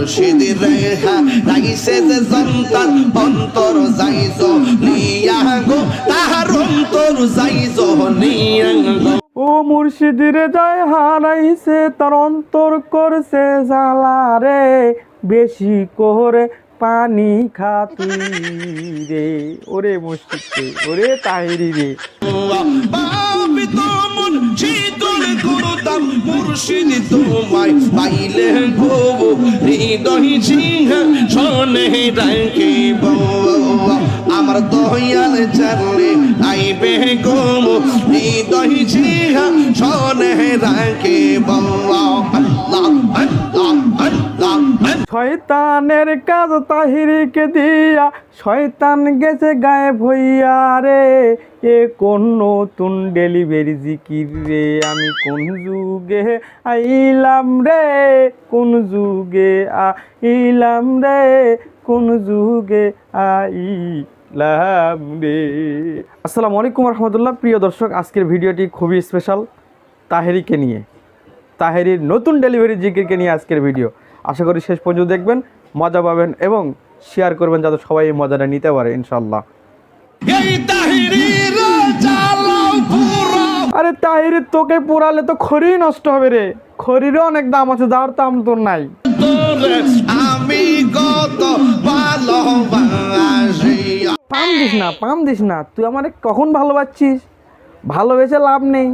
মুর্শিদ রেহা রাইছে যে সন্তান অন্তর যাইজ তাহার অন্তর যাইজ ও মুর্শিদিরে যায় হারাইছে তার অন্তর করছে জ্বালা রে বেশি করে পানি খাতুই রে। ওরে মুর্শিদ রে, ওরে তাহিরি রে। করতাম মুর্শিদ তোমায় পাইলে গো। হৃদয় সিংহ শোনে রাখিব আমার দয়াল চরণে আইবে গো। হৃদয় সিংহ শোনে রাখিব আল্লাহ আল্লাহ। শয়তানের কাজ তাহিরিকে দিয়া, শয়তান গেছে গায়ে ভইয়া রে। এ কোন নতুন ডেলিভারি জিকির রে? আমি কোন যুগে আইলাম রে? কোন যুগে আইলাম রে? কোন যুগে আইলাম রে? আসসালামু আলাইকুম রহমতুল্লাহ। প্রিয় দর্শক, আজকের ভিডিওটি খুবই স্পেশাল তাহেরিকে নিয়ে। তাহেরির নতুন ডেলিভারি জিকিরকে নিয়ে আজকের ভিডিও। আশা করি শেষ পর্যন্ত দেখবেন মজা পাবেন এবং শেয়ার করবেন যাতে সবাই এই মজাটা নিতে পারে ইনশাল্লাহ আরে তাহিরির তোকে পোড়ালে তো খড়ি নষ্ট হবে রে। খড়িরও অনেক দাম আছে যার দাম তোর নাই। আমি কত পাম দিস না পাম দিস না তুই আমার কখন ভালোবাসছিস? ভালোবেসে লাভ নেই।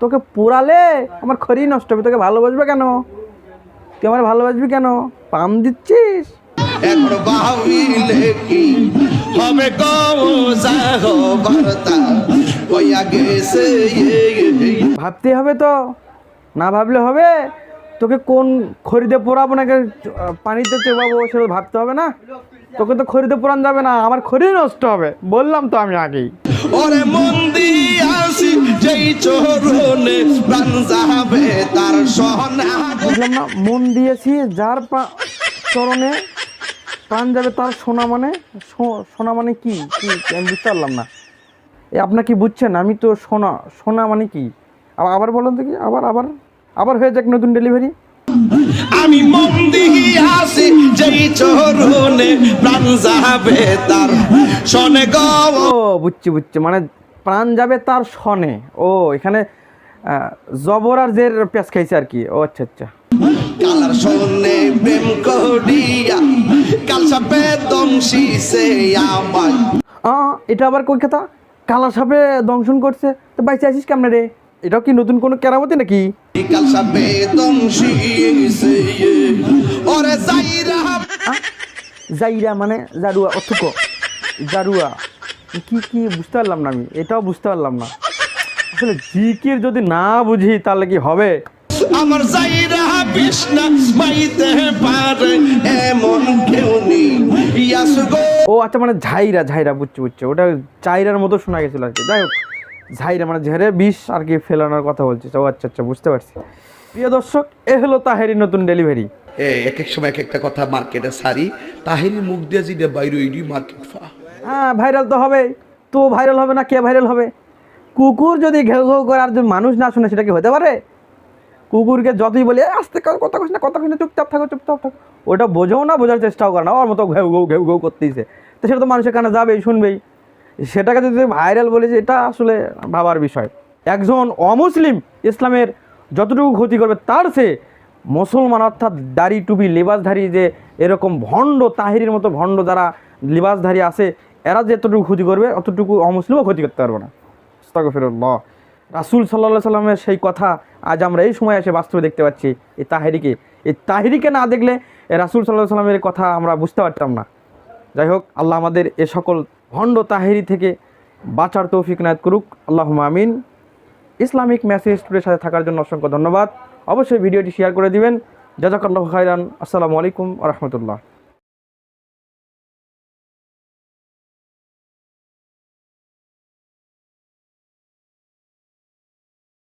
তোকে পোড়ালে আমার খড়ি নষ্ট হবে তোকে ভালোবাসবে কেন? তুই আমার ভালোবাসবি কেন? পাম দিচ্ছিস? এখন বাহিলে কি হবে বার্তা কইয়া গেছে ভাবতে হবে তো। না ভাবলে হবে? তোকে কোন খরিদে পোড়াবো নাকি পানিতে চেপাবো সেটা ভাবতে হবে না? তোকে তো খরিদে পোড়ান যাবে না আমার খড়ি নষ্ট হবে। বললাম তো আমি আগেই। ওরে মন দিয়াছি যেই চরণে প্রাণ যাবে তার বুঝলাম না, মন দিয়েছি, যার চরণে প্রাণ যাবে তার সোনা মানে? সোনা মানে কি? কি? আমি বুঝতে পারলাম না। এ আপনার কি বুঝছেন? আমি তো সোনা সোনা মানে কি? আবার আবার বলেন তো কি? আবার আবার আবার হয়ে যাক নতুন ডেলিভারি আমি মন দিয়াছি যেই চরণে প্রাণ যাবে তার শোনে গো। বুঝছি বুঝছি মানে প্রাণ যাবে তার সনে ও এখানে জবর আর জের পেঁচ খাইছে আর কি। ও আচ্ছা আচ্ছা। কালার শোনে প্রেম করিয়া কাল সাপে দংশি সে আমার আ এটা আবার কই কথা? কালা সাপে দংশন করছে। তো বাইচে আসিস কেমনে রে? এটাও কি নতুন কোনো কেরামতি নাকি? জাইরা মানে জারুয়া অথুক। জারুয়া। কি কি বুঝতে পারলাম না আমি এটাও বুঝতে পারলাম না। আসলে জিকির যদি না বুঝি তাহলে কি হবে? আমার জাইরা বিষ্ণা মাইতে পারে এমন কেউ নেই। ইয়াস গো ও আচ্ছা মানে ঝাইরা ঝাইরা বুঝছি বুঝছি। ওটা চাইরার মতো শোনা গেছিল আর কি। যাই হোক। ঝাইরা মানে ঝেড়ে বিষ আর কি ফেলানোর কথা বলছি। ও আচ্ছা আচ্ছা বুঝতে পারছি। প্রিয় দর্শক এ হলো তাহেরি নতুন ডেলিভারি এ এক এক সময় এক একটা কথা মার্কেটে সারি। তাহিনী মুখ দিয়ে যেটা বাইরে ওইডি মার্কেট ফা। হ্যাঁ ভাইরাল তো হবে তো ভাইরাল হবে না কে ভাইরাল হবে? কুকুর যদি ঘেউ ঘেউ করে আর যদি মানুষ না শুনে সেটা কি হতে পারে? কুকুরকে যতই বলি "এই, আস্তে কথা কইস না কথা কইস না চুপচাপ থাকো চুপচাপ থাকো। ওটা বোঝাও না বোঝার চেষ্টাও করে না। ওর মতো ঘেউ ঘেউ ঘেউ ঘেউ করতেইছে। তো সেটা তো মানুষের কানে যাবেই শুনবেই। সেটাকে যদি ভাইরাল বলে যে এটা আসলে ভাবার বিষয়। একজন অমুসলিম ইসলামের যতটুকু ক্ষতি করবে, তার সে মুসলমান অর্থাৎ দাড়ি টুপি লেবাসধারী যে এরকম ভণ্ড, তাহিরির মতো ভণ্ড যারা লিবাসধারী আছে, এরা যে এতটুকু ক্ষতি করবে, অতটুকু অমুসলিমও ক্ষতি করতে পারবে না। আস্তাগফিরুল্লাহ। রাসূল সাল্লাহ সাল্লামের সেই কথা আজ আমরা এই সময় এসে বাস্তবে দেখতে পাচ্ছি এই তাহেরিকে। এই তাহেরিকে না দেখলে রাসূল সাল্লাহ সাল্লামের কথা আমরা বুঝতে পারতাম না। যাই হোক, আল্লাহ আমাদের এ সকল ভণ্ড তাহেরি থেকে বাঁচার তৌফিক নায়ত করুক। আল্লাহ আমিন। ইসলামিক মেসেজ স্টুডের সাথে থাকার জন্য অসংখ্য ধন্যবাদ। অবশ্যই ভিডিওটি শেয়ার করে দিবেন। জাজাকাল্লাহ খাইরান আসসালামু আলাইকুম রহমতুল্লাহ।